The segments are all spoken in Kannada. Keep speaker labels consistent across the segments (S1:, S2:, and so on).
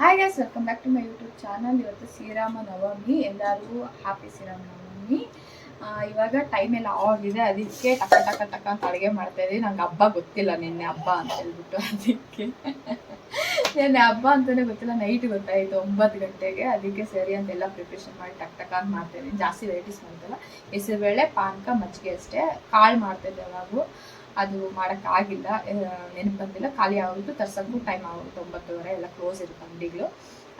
S1: Hi guys welcome back to my YouTube channel ಇವತ್ತು ಶ್ರೀರಾಮ ನವಮಿ. ಎಲ್ಲರಿಗೂ ಹ್ಯಾಪಿ ಶ್ರೀರಾಮ ನವಮಿ. ಇವಾಗ ಟೈಮ್ ಎಲ್ಲ ಆಗಿದೆ. ಅದಕ್ಕೆ ಟಕ ಟಕ ಟಕ ಅಂತ ಅಡುಗೆ ಮಾಡ್ತಾ ಇದ್ದೀನಿ. ನಂಗೆ ಹಬ್ಬ ಗೊತ್ತಿಲ್ಲ ನಿನ್ನೆ ಹಬ್ಬ ಅಂತ ಹೇಳ್ಬಿಟ್ಟು ಅದಕ್ಕೆ. ನಿನ್ನೆ ಹಬ್ಬ ಅಂತಲೇ ಗೊತ್ತಿಲ್ಲ. ನೈಟ್ ಗೊತ್ತಾಯಿತು, ಒಂಬತ್ತು ಗಂಟೆಗೆ. ಅದಕ್ಕೆ ಸರಿ ಅಂತೆಲ್ಲ ಪ್ರಿಪ್ರೇಷನ್ ಮಾಡಿ ಟಕ್ ಟಕ ಅಂತ ಮಾಡ್ತಾ ಇದ್ದೀನಿ. ಜಾಸ್ತಿ ವೆರೈಟೀಸ್ ಮಾಡ್ತಲ್ಲ ಹೆಸರುಬೇಳೆ, ಪಾನಕ, ಮಜ್ಜಿಗೆ ಅಷ್ಟೇ. ಕಾಳು ಮಾಡ್ತಿದ್ದೆ ಯಾವಾಗೂ ಅದು ಮಾಡೋಕ್ಕಾಗಿಲ್ಲ ನೆನಪು ಬಂದಿಲ್ಲ. ಖಾಲಿ ಆಗೋದು ತರ್ಸೋಕ್ಕೂ ಟೈಮ್ ಆಗುತ್ತೆ ಒಂಬತ್ತುವರೆ ಎಲ್ಲ ಕ್ಲೋಸ್ ಇರುತ್ತೆ ಅಂಗಡಿಗಳು.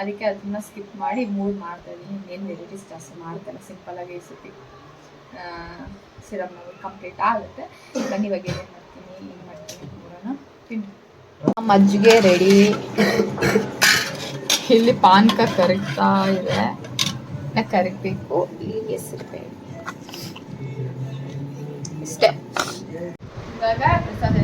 S1: ಅದಕ್ಕೆ ಅದನ್ನ ಸ್ಕಿಪ್ ಮಾಡಿ ಮೂರು ಮಾಡ್ತಾ ಇದ್ದೀನಿ. ಇನ್ನೇನು ವೆರೈಟೀಸ್ ಜಾಸ್ತಿ ಮಾಡ್ತಾರೆ ಸಿಂಪಲಾಗಿ ಸುತ್ತಿ ಸತಿ ಸಿರಮ್ ಕಂಪ್ಲೀಟ್ ಆಗುತ್ತೆ. ಬನ್ನಿ, ಇವಾಗ ಏನೇನು ಮಾಡ್ತೀನಿ, ಏನು ಮಾಡ್ತೀನಿ ನೋಡೋಣ. ತಿಂಡಿ ಮಜ್ಜಿಗೆ ರೆಡಿ ಇಲ್ಲಿ ಪಾನಕ ಕರಗ್ತಾ ಇದೆ. ಕರಗಬೇಕು ಇಲ್ಲಿ ಹೆಸರು ಇಷ್ಟೇ. ಇವಾಗ ಪ್ರಸಾದ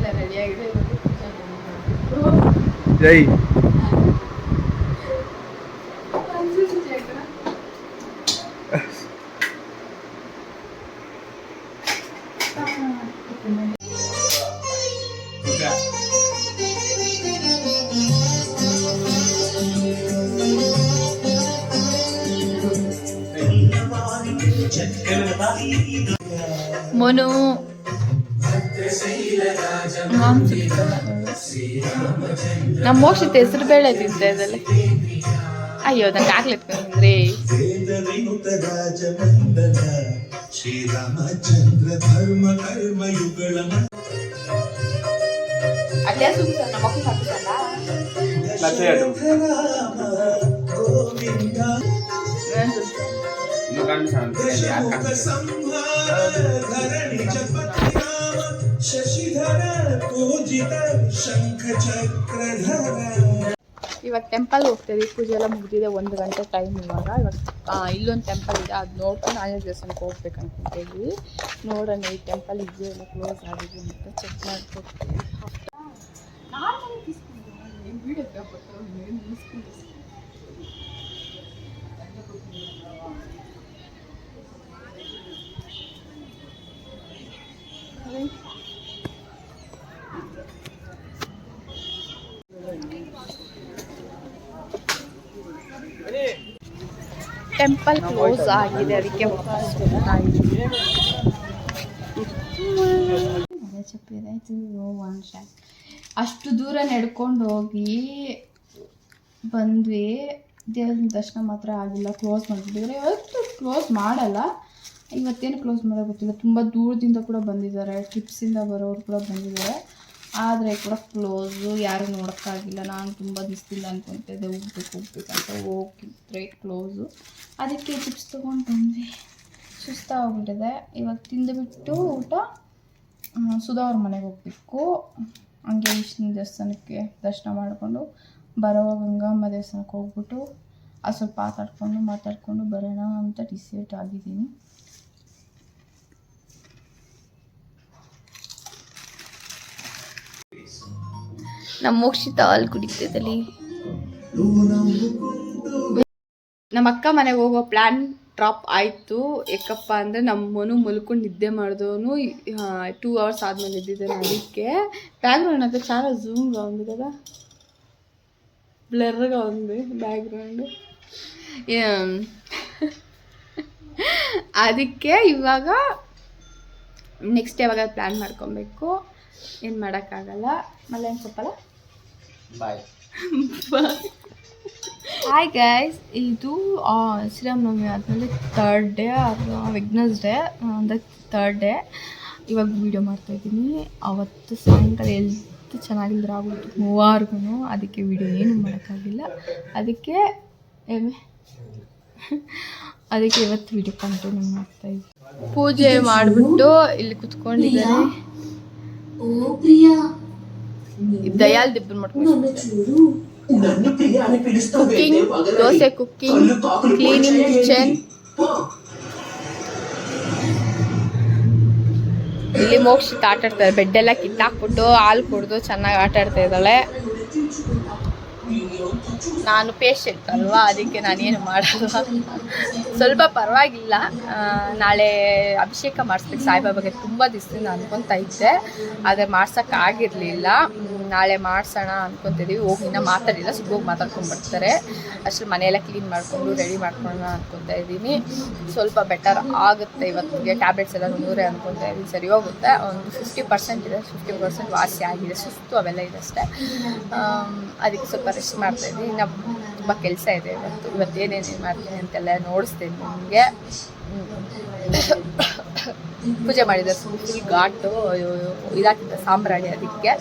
S1: ನಮ್ಮ ಮೋಕ್ಷಿತ ಹೆಸರು ಬೇಳೆ ತಿಂತ ಇದ್ದಲ್ಲಿ ಅಯ್ಯೋ ನಂಗೆ ಆಗ್ಲಿಕ್ಕೆ
S2: ರಾಜವಂದನ ಶ್ರೀರಾಮಚಂದ್ರ ಧರ್ಮ ಕರ್ಮಯುಗಳ
S1: ಅಲ್ಲೇ ಸುಮ್ನೆ ನಮ್ಮ ಮಕ್ಕಳು ಹಾಕ್ತಲ್ಲ
S3: ಲಚ್ಚೆ ಅದು.
S2: ರಾಮ ಗೋವಿಂದ ಸಂಹಾರ ಧರಣಿ
S1: ಇವಾಗ ಟೆಂಪಲ್ ಹೋಗ್ತೀವಿ, ಪೂಜೆ ಎಲ್ಲ ಮುಗಿದಿದೆ, ಒಂದು ಗಂಟೆ ಟೈಮ್ ಇವಾಗ. ಇವಾಗ ಇಲ್ಲೊಂದು ಟೆಂಪಲ್ ಇದೆ, ಅದು ನೋಡ್ಕೊಂಡು ಆಂಜನೇಯ ದೇವಸ್ಥಾನಕ್ಕೆ ಹೋಗ್ಬೇಕು ಇದ್ದೀವಿ ನೋಡೋಣ, ಈ ಟೆಂಪಲ್ ಇದೆಯೋ ಎಲ್ಲ ಕ್ಲೋಸ್ ಆಗಿದೆ ಅಂತ ಚೆಕ್ ಮಾಡ್ಕೊಡ್ತೀವಿ ಟೆಂಪಲ್ ಕ್ಲೋಸ್ ಆಗಿದೆ ಅದಕ್ಕೆ ವಾಪಸ್ ಅಷ್ಟು ದೂರ ನಡ್ಕೊಂಡು ಹೋಗಿ ಬಂದ್ವಿ. ದೇವ್ರ ದರ್ಶನ ಮಾತ್ರ ಆಗಿಲ್ಲ. ಕ್ಲೋಸ್ ಮಾಡಿಬಿಟ್ಟಿದ್ರೆ ಇವತ್ತು ಕ್ಲೋಸ್ ಮಾಡಲ್ಲ. ಇವತ್ತೇನು ಕ್ಲೋಸ್ ಮಾಡೋಕೆ ಗೊತ್ತಿಲ್ಲ. ತುಂಬ ದೂರದಿಂದ ಕೂಡ ಬಂದಿದ್ದಾರೆ. ಟ್ರಿಪ್ಸಿಂದ ಬರೋರು ಕೂಡ ಬಂದಿದ್ದಾರೆ. ಆದರೆ ಕೂಡ ಕ್ಲೋಸು ಯಾರು ನೋಡೋಕ್ಕಾಗಿಲ್ಲ. ನಾನು ತುಂಬ ದಿವಸದಿಂದ ಅಂದ್ಕೊತಿದ್ದೆ ಹೋಗ್ಬೇಕು ಹೋಗ್ಬೇಕಂತ ಹೋಗಿದ್ರೆ ಕ್ಲೋಸು ಅದಕ್ಕೆ ಚಿಪ್ಸ್ ತೊಗೊಂಡು ಬಂದ್ವಿ. ಸುಸ್ತಾಗ್ಬಿಟ್ಟಿದೆ ಇವಾಗ ತಿಂದುಬಿಟ್ಟು ಊಟ ಸುಧಾ ಅವ್ರ ಮನೆಗೆ ಹೋಗ್ಬೇಕು. ಹಂಗೆ ವಿಷ್ಣು ದೇವಸ್ಥಾನಕ್ಕೆ ದರ್ಶನ ಮಾಡಿಕೊಂಡು ಬರೋ ಗಂಗಮ್ಮ ದೇವಸ್ಥಾನಕ್ಕೆ ಹೋಗ್ಬಿಟ್ಟು ಅದು ಸ್ವಲ್ಪ ಮಾತಾಡ್ಕೊಂಡು ಮಾತಾಡಿಕೊಂಡು ಬರೋಣ ಅಂತ ಡಿಸೈಡ್ ಆಗಿದ್ದೀನಿ. ನಮ್ಮ ಮೋಕ್ಷಿತ ಹಾಲು ಕುಡಿತದಲ್ಲಿ ನಮ್ಮ ಅಕ್ಕ ಮನೆಗೆ ಹೋಗೋ ಪ್ಲ್ಯಾನ್ ಡ್ರಾಪ್ ಆಯಿತು. ಯಾಕಪ್ಪ ಅಂದರೆ ನಮ್ಮನು ಮಲ್ಕೊಂಡು ನಿದ್ದೆ ಮಾಡಿದವನು ಟೂ ಅವರ್ಸ್ ಆದಮೇಲೆ ಇದ್ದಿದ್ದಾನೆ ಅದಕ್ಕೆ. ಬ್ಯಾಕ್ಗ್ರೌಂಡ್ ಅಂತ ಚಾರ ಝೂಮ್ಗೆ ಒಂದಿದಲ್ಲ ಬ್ಲರ್ಗೆ ಒಂದು ಬ್ಯಾಗ್ರೌಂಡು ಅದಕ್ಕೆ ಇವಾಗ ನೆಕ್ಸ್ಟ್ ಯಾವಾಗ ಪ್ಲ್ಯಾನ್ ಮಾಡ್ಕೊಬೇಕು? ಏನು ಮಾಡೋಕ್ಕಾಗಲ್ಲ. ಏನು ಸೊಪ್ಪಲ್ಲ?
S3: ಬಾಯ್.
S1: ಹಾಯ್ ಗೈಸ್ ಇದು ಆ, ಶ್ರೀರಾಮನವಮಿ ಆದಮೇಲೆ ತರ್ಡ್ ಡೇ ಅಥವಾ ವೆಗ್ನಸ್ಡೇ ಅಂದರೆ ತರ್ಡ್ ಡೇ ಇವಾಗ ವೀಡಿಯೋ ಮಾಡ್ತಾಯಿದ್ದೀನಿ ಅವತ್ತು ಸಾಯಂಕಾಲ ಎಲ್ತು ಚೆನ್ನಾಗಿಲ್ದ್ರೆ ಆಗೋದು ಮೂವಾರ್ಗು ಅದಕ್ಕೆ ವೀಡಿಯೋ ಏನು ಮಾಡೋಕ್ಕಾಗಿಲ್ಲ. ಅದಕ್ಕೆ ಅದಕ್ಕೆ ಇವತ್ತು ವೀಡಿಯೋ ಕಂಟಿನ್ಯೂ ಇದ್ದೀನಿ. ಪೂಜೆ ಮಾಡಿಬಿಟ್ಟು ಇಲ್ಲಿ ಕುತ್ಕೊಂಡಿದ್ದಾರೆ ದಯಾಲ್ ದಿಬ್ಬನ್ ಮಾಡ್ಕೊಂಡು cooking dosa cooking cleaning kitchen ಇಲ್ಲಿ ಮೋಕ್ಷಿತ ಆಟ ಆಡ್ತಾರೆ ಬೆಡ್ ಎಲ್ಲ ಕಿತ್ತಾಕ್ಬಿಟ್ಟು ಹಾಲು ಕುಡ್ದು ಚೆನ್ನಾಗಿ ಆಟ ಆಡ್ತಾ ಇದ್ದಾಳೆ. ನಾನು ಪೇಶೆಂಟ್ ಅಲ್ವಾ? ಅದಕ್ಕೆ ನಾನೇನು ಮಾಡಲ್ಲ ಸ್ವಲ್ಪ ಪರವಾಗಿಲ್ಲ. ನಾಳೆ ಅಭಿಷೇಕ ಮಾಡಿಸ್ಬೇಕು ಸಾಯಿಬಾಬಾಗೆ. ತುಂಬ ದಿವಸದಿಂದ ಅನ್ಕೊತಾ ಇದ್ದೆ. ಆದರೆ ಮಾಡ್ಸೋಕ್ಕಾಗಿರಲಿಲ್ಲ. ನಾಳೆ ಮಾಡಿಸೋಣ ಅನ್ಕೊಂತಿದೀವಿ. ಹೋಗಿ ಇನ್ನೂ ಮಾತಾಡಿಲ್ಲ ಸುಬ್ಬ ಹೋಗಿ ಮಾತಾಡ್ಕೊಂಡು ಬರ್ತಾರೆ ಅಷ್ಟು ಮನೆಯೆಲ್ಲ ಕ್ಲೀನ್ ಮಾಡಿಕೊಂಡು ರೆಡಿ ಮಾಡ್ಕೊಳ್ಳೋಣ ಅಂದ್ಕೊತಾ ಇದ್ದೀನಿ. ಸ್ವಲ್ಪ ಬೆಟರ್ ಆಗುತ್ತೆ ಇವತ್ತಿಗೆ. ಟ್ಯಾಬ್ಲೆಟ್ಸ್ ಎಲ್ಲ ನೂರೇ ಅನ್ಕೊತಾ ಇದ್ದೀನಿ. ಸರಿ, ಹೋಗುತ್ತೆ. ಒಂದು ಫಿಫ್ಟಿ ಪರ್ಸೆಂಟ್ ಇದೆ. ಫಿಫ್ಟಿ ಪರ್ಸೆಂಟ್ ವಾಸಿ ಆಗಿದೆ. ಸುಸ್ತು ಅವೆಲ್ಲ ಇದೆ ಅಷ್ಟೇ. ಅದಕ್ಕೆ ಸ್ವಲ್ಪ ರೆಸ್ಟ್ ಮಾಡ್ತಾಯಿದ್ದೀನಿ ಇನ್ನು ತುಂಬ ಕೆಲಸ ಇದೆ ಇವತ್ತು. ಇವತ್ತು ಏನೇನು ಮಾಡ್ತೀನಿ ಅಂತೆಲ್ಲ ನೋಡಿಸ್ತೀನಿ ನಿಮಗೆ. ಪೂಜೆ ಮಾಡಿದ್ದಾರೆ ಫುಲ್ ಘಾಟು ಇದಾಕಿದ್ದೆ ಸಾಂಬ್ರಾಣಿ ಅದಕ್ಕೆ.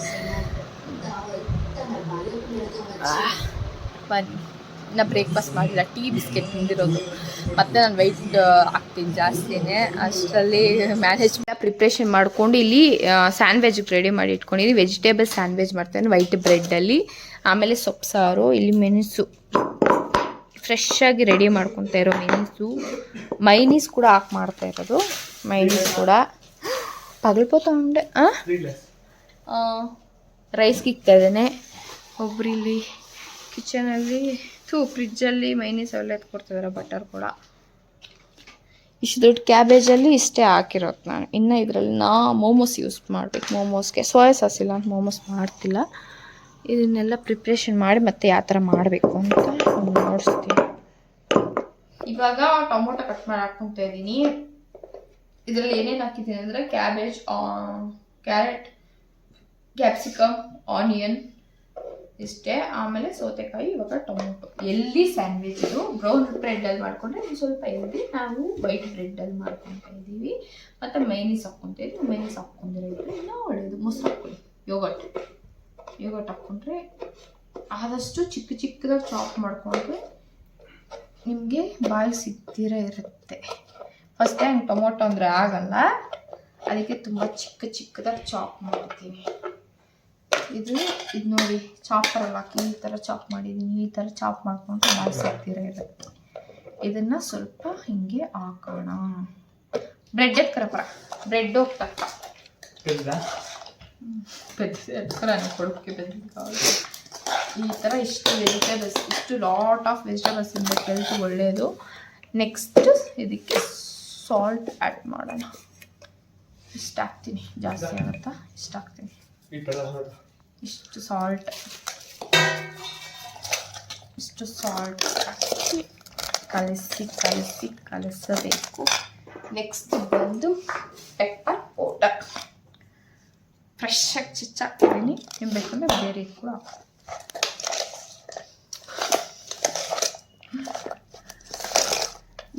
S1: ಬನ್ನಿ ಇನ್ನು ಬ್ರೇಕ್ಫಾಸ್ಟ್ ಮಾಡಿಲ್ಲ ಟೀ ಬಿಸ್ಕೆಟ್ ತಿಂದಿರೋದು. ಮತ್ತು ನಾನು ವೆಯ್ಟ್ ಆಗ್ತೀನಿ ಜಾಸ್ತಿನೇ. ಅಷ್ಟರಲ್ಲಿ ಮ್ಯಾನೇಜ್ ಪ್ರಿಪ್ರೇಷನ್ ಮಾಡ್ಕೊಂಡು ಇಲ್ಲಿ ಸ್ಯಾಂಡ್ವಿಚ್ ರೆಡಿ ಮಾಡಿ ಇಟ್ಕೊಂಡಿದ್ದೀನಿ ವೆಜಿಟೇಬಲ್ ಸ್ಯಾಂಡ್ವಿಚ್ ಮಾಡ್ತೇನೆ ವೈಟ್ ಬ್ರೆಡ್ಡಲ್ಲಿ ಆಮೇಲೆ ಸೊಪ್ಪು ಸಾರು ಇಲ್ಲಿ ಮೆಣಸು. ಫ್ರೆಶ್ ಆಗಿ ರೆಡಿ ಮಾಡ್ಕೊತಾ ಇರೋ ಮೆಣಸು. ಮೈನೀಸ್ ಕೂಡ ಹಾಕಿ ಮಾಡ್ತಾ ಇರೋದು. ಮೈನೀಸ್ ಕೂಡ. ಪಗಲ್ಪೋತ ಉಂಡೆ ರೈಸ್ಗೆ ಇಕ್ತಾ ಇದ್ದೇನೆ. ಒಬ್ರು ಇಲ್ಲಿ ಕಿಚನಲ್ಲಿ, ಥೂ, ಫ್ರಿಜ್ಜಲ್ಲಿ ಮೈನೀಸ್ ಅವೆಲ್ಲ ಕೊಡ್ತಿದ್ದಾರೆ ಬಟರ್ ಕೂಡ. ಇಷ್ಟು ದೊಡ್ಡ ಕ್ಯಾಬೇಜಲ್ಲಿ ಇಷ್ಟೇ ಹಾಕಿರೋದು ನಾನು. ಇನ್ನು ಇದರಲ್ಲಿ ನಾ ಮೋಮೋಸ್ ಯೂಸ್ ಮಾಡಬೇಕು. ಮೋಮೋಸ್ಗೆ ಸೋಯಾ ಸಾಸ್ ಇಲ್ಲ ಅಂತ ಮೋಮೋಸ್ ಮಾಡ್ತಿಲ್ಲ. ಇದನ್ನೆಲ್ಲ ಪ್ರಿಪ್ರೇಷನ್ ಮಾಡಿ ಮತ್ತೆ ಯಾವ ಥರ ಮಾಡಬೇಕು ಅಂತ ನೋಡಿಸ್ತೀನಿ. ಇವಾಗ ಟೊಮೊಟೊ ಕಟ್ ಮಾಡಿ ಹಾಕ್ಕೊತಾ ಇದ್ದೀನಿ. ಇದರಲ್ಲಿ ಏನೇನು ಹಾಕಿದ್ದೀನಿ ಅಂದರೆ ಕ್ಯಾಬೇಜ್ ಕ್ಯಾರೆಟ್, ಕ್ಯಾಪ್ಸಿಕಮ್, ಆನಿಯನ್ ಇಷ್ಟೇ. ಆಮೇಲೆ ಸೌತೆಕಾಯಿ, ಇವಾಗ ಟೊಮೊಟೊ. ಎಲ್ಲಿ ಸ್ಯಾಂಡ್ವಿಚ್ ಇದು? ಬ್ರೌನ್ ಬ್ರೆಡ್ಡಲ್ಲಿ ಮಾಡ್ಕೊಂಡ್ರೆ ಇನ್ನು ಸ್ವಲ್ಪ ಎಲ್ಲಿ ನಾವು ವೈಟ್ ಬ್ರೆಡ್ಡಲ್ಲಿ ಮಾಡ್ಕೊತಾ ಇದ್ದೀವಿ. ಮತ್ತು ಮೈನೀಸ್ ಹಾಕ್ಕೊತಾ ಇದ್ದೀವಿ. ಮೈನೀಸ್ ಹಾಕ್ಕೊಂಡಿರೋದು ಇನ್ನೂ ಒಳ್ಳೆಯದು ಮೊಸರು ಹಾಕ್ಕೊಳ್ಳಿ. ಯೋಗಟ್ ಯೋಗಟ್ ಹಾಕ್ಕೊಂಡ್ರೆ ಆದಷ್ಟು ಚಿಕ್ಕ ಚಿಕ್ಕದಾಗಿ ಚಾಪ್ ಮಾಡಿಕೊಂಡ್ರೆ ನಿಮಗೆ ಬಾಯಿ ಸಿಗ್ತಿರ ಇರುತ್ತೆ. ಫಸ್ಟ್ ಟೈಮ್ ಟೊಮೊಟೊ ಅಂದರೆ ಆಗಲ್ಲ. ಅದಕ್ಕೆ ತುಂಬ ಚಿಕ್ಕ ಚಿಕ್ಕದಾಗಿ ಚಾಪ್ ಮಾಡ್ತೀನಿ ಇದು ಇದು ನೋಡಿ ಚಾಪರಲ್ಲಿ ಹಾಕಿ ಈ ಥರ ಚಾಪ್ ಮಾಡಿದ್ದೀನಿ ಈ ಥರ ಚಾಪ್ ಮಾಡ್ಕೊಂಡು ಬಾಯಿ ಸಿಗ್ದಿರ ಇರುತ್ತೆ. ಇದನ್ನು ಸ್ವಲ್ಪ ಹಿಂಗೆ ಹಾಕೋಣ. ಬ್ರೆಡ್ ಎತ್ಕರಪ್ಪ ಬ್ರೆಡ್ ಹೋಗ್ತಾ ಕೊಡೋಕ್ಕೆ ಈ ಥರ ಇಷ್ಟು ವೆಜಿಟೇಬಲ್ಸ್ ಇಷ್ಟು ಲಾಟ್ ಆಫ್ ವೆಜಿಟೇಬಲ್ಸ್ ಇಂದ ಹೆಲ್ತ್ ಒಳ್ಳೆಯದು ನೆಕ್ಸ್ಟ್ ಇದಕ್ಕೆ ಸಾಲ್ಟ್ ಆ್ಯಡ್ ಮಾಡೋಣ. ಇಷ್ಟ ಹಾಕ್ತೀನಿ ಜಾಸ್ತಿ ಆಗುತ್ತಾ? ಇಷ್ಟ ಹಾಕ್ತೀನಿ ಇಷ್ಟು ಸಾಲ್ಟ್ ಇಷ್ಟು ಸಾಲ್ಟ್ ಹಾಕಿ ಕಲಸಿ ಕಲಸಿ, ಕಲಸಬೇಕು. ನೆಕ್ಸ್ಟ್ ಬಂದು ಪೆಪ್ಪರ್ ಪೌಡರ್ ಫ್ರೆಶ್ ಆಗಿ ಚಿಚ್ಚಾಕ್ತಿದ್ದೀನಿ ನಿಮ್ಗೆ ಬೇಕಂದ್ರೆ ಬೇರೆ ಕೂಡ.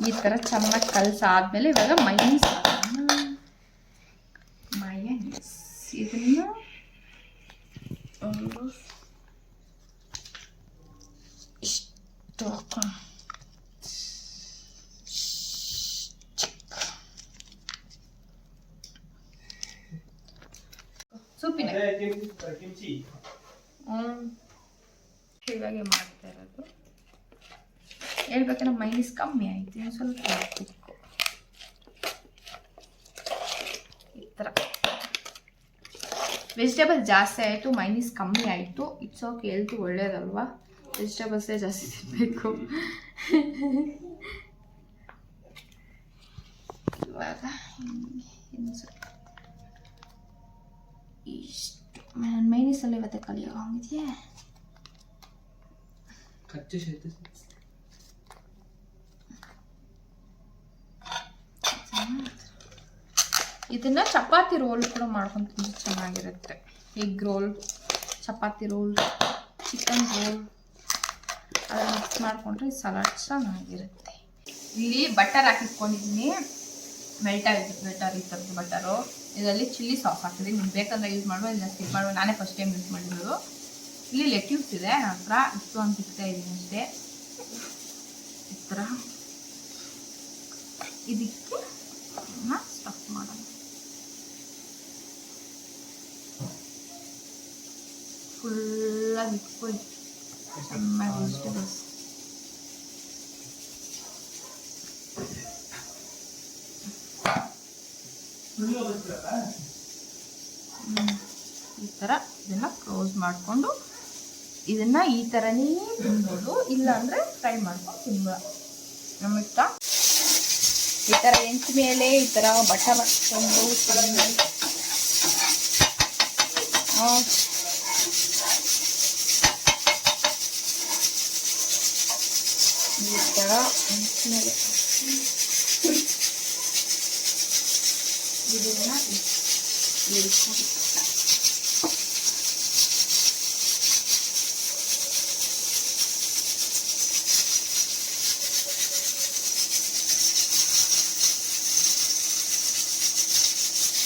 S1: ಈ ಥರ ಚೆನ್ನಾಗಿ ಕಲಸಾದ್ಮೇಲೆ ಇವಾಗ ಹಾಕೋಣ ಮಯನೀಸ್ ಇದನ್ನ ಒಂದು ಇಷ್ಟು ಹಾಕೋಣ ಹ್ಮ್. ಇವಾಗೆ ಮಾಡ್ತಾ ಇರೋದು. ಹೇಳ್ಬೇಕಂದ್ರೆ ಮೈನಸ್ ಕಮ್ಮಿ ಆಯ್ತು ಇನ್ನು ಸ್ವಲ್ಪ ಹಾಕ್ಬೇಕು. ಈ ಥರ. ವೆಜಿಟೇಬಲ್ ಜಾಸ್ತಿ ಆಯಿತು ಮೈನಸ್ ಕಮ್ಮಿ ಆಯಿತು. ಇಟ್ಸ್ ಓಕೆ ಹೆಲ್ತ್ ಒಳ್ಳೇದಲ್ವಾ? ವೆಜಿಟೇಬಲ್ಸೇ ಜಾಸ್ತಿ ತಿನ್ನಬೇಕು ಇವಾಗ ಇನ್ನು ಸ್ವಲ್ಪ ಇಷ್ಟು ಮೈನೀಸಲ್ಲಿ ಇವತ್ತೆ ಕಲಿಯೋ ಹಂಗಿದೆಯಾ ಇದನ್ನ ಚಪಾತಿ ರೋಲ್ ಕೂಡ ಮಾಡ್ಕೊಂಡು ತಿಂದ್ರೆ ಚೆನ್ನಾಗಿರುತ್ತೆ egg roll chapati roll chicken roll ಅದನ್ನ ಮಿಕ್ಸ್ ಮಾಡಿಕೊಂಡ್ರೆ ಸಲಾಡ್ ಚೆನ್ನಾಗಿರುತ್ತೆ ಇಲ್ಲಿ ಬಟರ್ ಹಾಕಿಟ್ಕೊಂಡಿದ್ದೀನಿ ಮೆಲ್ಟ್ ಆಗಿತ್ತು ಬಟರ್ ಈ ಥರದ್ದು ಬಟರು ಇದರಲ್ಲಿ ಚಿಲ್ಲಿ ಸಾಸ್ ಹಾಕಿದೆ ನಿಮ್ಗೆ ಬೇಕಂದ್ರೆ ಯೂಸ್ ಮಾಡುವ ಇಲ್ಲ ಸ್ಕಿಪ್ ಮಾಡುವ ನಾನೇ ಫಸ್ಟ್ ಟೈಮ್ ಯೂಸ್ ಮಾಡಿರೋದು. ಇಲ್ಲಿ ಲೆಟ್ಯೂಸ್ ಇದೆ ನನ್ನ ಹತ್ರ. ಇಷ್ಟು ಅಂತ ಸಿಗ್ತಾ ಇದ್ದೀನಿ ಅಷ್ಟೇ. ಈ ಥರ ಇದಕ್ಕೆ ಸ್ಟಫ್ ಮಾಡೋಣ. ಫುಲ್ಲಾಗಿ ಇಟ್ಕೊಳ್ಳಿ. ಚೆನ್ನಾಗಿ ವೆಜಿಟೇಬಲ್ಸ್ ಈ ಥರ ಇದನ್ನು ಕ್ಲೋಸ್ ಮಾಡಿಕೊಂಡು ಇದನ್ನು ಈ ಥರನೇ ತಿನ್ಬೋದು. ಇಲ್ಲಾಂದರೆ ಫ್ರೈ ಮಾಡ್ಕೊಂಡು ತಿನ್ಬ ನಮಗೆ ಈ ಥರ ಹೆಂಚ ಮೇಲೆ ಈ ಥರ ಬಟ್ಟ ಹಾಕ್ಕೊಂಡು ಈ ಥರ ಹೆಂಚ ಮೇಲೆ ಇದನ್ನ ಇಳ್ಕೊಂಡು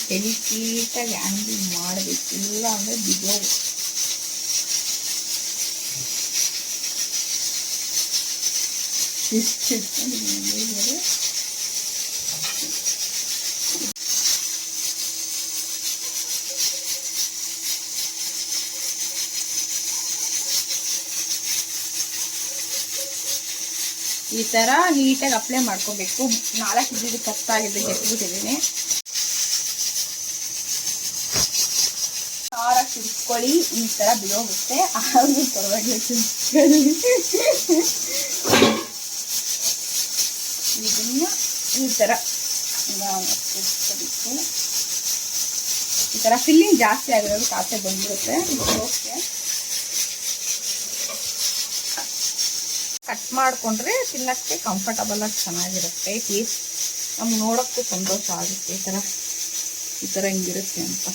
S1: ಡೆಲಿಕೇಟಾಗಿ ಹ್ಯಾಂಡಲ್ ಮಾಡಬೇಕು ಇಲ್ಲ ಅಂದರೆ ಬಿದ್ದೋಗು ಇಷ್ಟು ಈ ಥರ ನೀಟಾಗಿ ಅಪ್ಲೈ ಮಾಡ್ಕೋಬೇಕು. ನಾಲ್ಕು ಇದ್ದಿದ್ದು ಕಷ್ಟ ಆಗಿದೆ ಕೆತ್ಬಿಟ್ಟಿದ್ದೀನಿ ಖಾರ ಕುಡ್ಕೊಳ್ಳಿ ಈ ಥರ ಬಿಡೋಗುತ್ತೆ. ಆದ್ರೂ ಪರವಾಗಿಲ್ಲ ಇದನ್ನು ಈ ಥರ ಕುಡ್ಸ್ಕೊಬೇಕು ಈ ಥರ ಫಿಲ್ಲಿಂಗ್ ಜಾಸ್ತಿ ಆಗಿರೋದು ಕಾಸೆ ಬಂದ್ಬಿಡುತ್ತೆ. ಓಕೆ ಕಟ್ ಮಾಡಿಕೊಂಡ್ರೆ ತಿನ್ನಕ್ಕೆ ಕಂಫರ್ಟಬಲ್ ಆಗಿ ಚೆನ್ನಾಗಿರುತ್ತೆ. ಟೇಸ್ಟ್ ನಮ್ಗೆ ನೋಡೋಕ್ಕೂ ಸಂತೋಷ ಆಗುತ್ತೆ ಈ ಥರ ಈ ಥರ ಹಿಂಗಿರುತ್ತೆ ಅಂತ.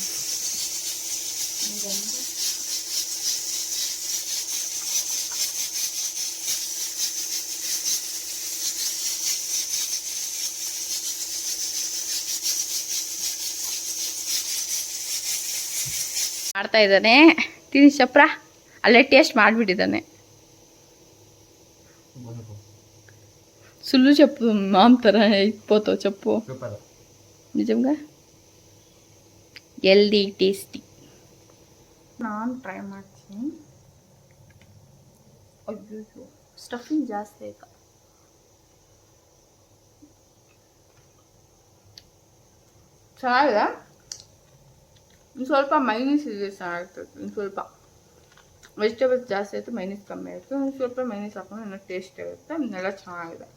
S1: ಮಾಡ್ತಾ ಇದ್ದಾನೆ. ತಿನ್ನಿ ಚಪ್ರ ಅಲ್ಲೇ ಟೇಸ್ಟ್ ಮಾಡಿಬಿಟ್ಟಿದ್ದಾನೆ. సుల్లు చెప్పు మామతర అయిపోతావు చెప్పు
S3: ಸೂಪರ್
S1: నిజంగా ಎಲ್ದಿ ಟೇಸ್ಟಿ ನಾನು ಟ್ರೈ ಮಾಡ್ತೀನಿ ಅಯ್ಯೋ ಸ್ಟಫಿಂಗ್ ಜಾಸ್ತಿ ಆಯ್ತು ಚೆನ್ನಾಗಿದೆ ಇನ್ನು ಸ್ವಲ್ಪ ಮೈನೀಸ್ ಇದೆ ಚೆನ್ನಾಗಿರ್ತದೆ ಇನ್ನು ಸ್ವಲ್ಪ ವೆಜಿಟೇಬಲ್ಸ್ ಜಾಸ್ತಿ ಆಯಿತು ಮೈನೀಸ್ ಕಮ್ಮಿ ಆಯಿತು ಇನ್ನು ಸ್ವಲ್ಪ ಮೈನೀಸ್ ಹಾಕೊಂಡು ಇನ್ನೂ ಟೇಸ್ಟ್ ಇರುತ್ತೆ ಇನ್ನೆಲ್ಲ ಚೆನ್ನಾಗಿದೆ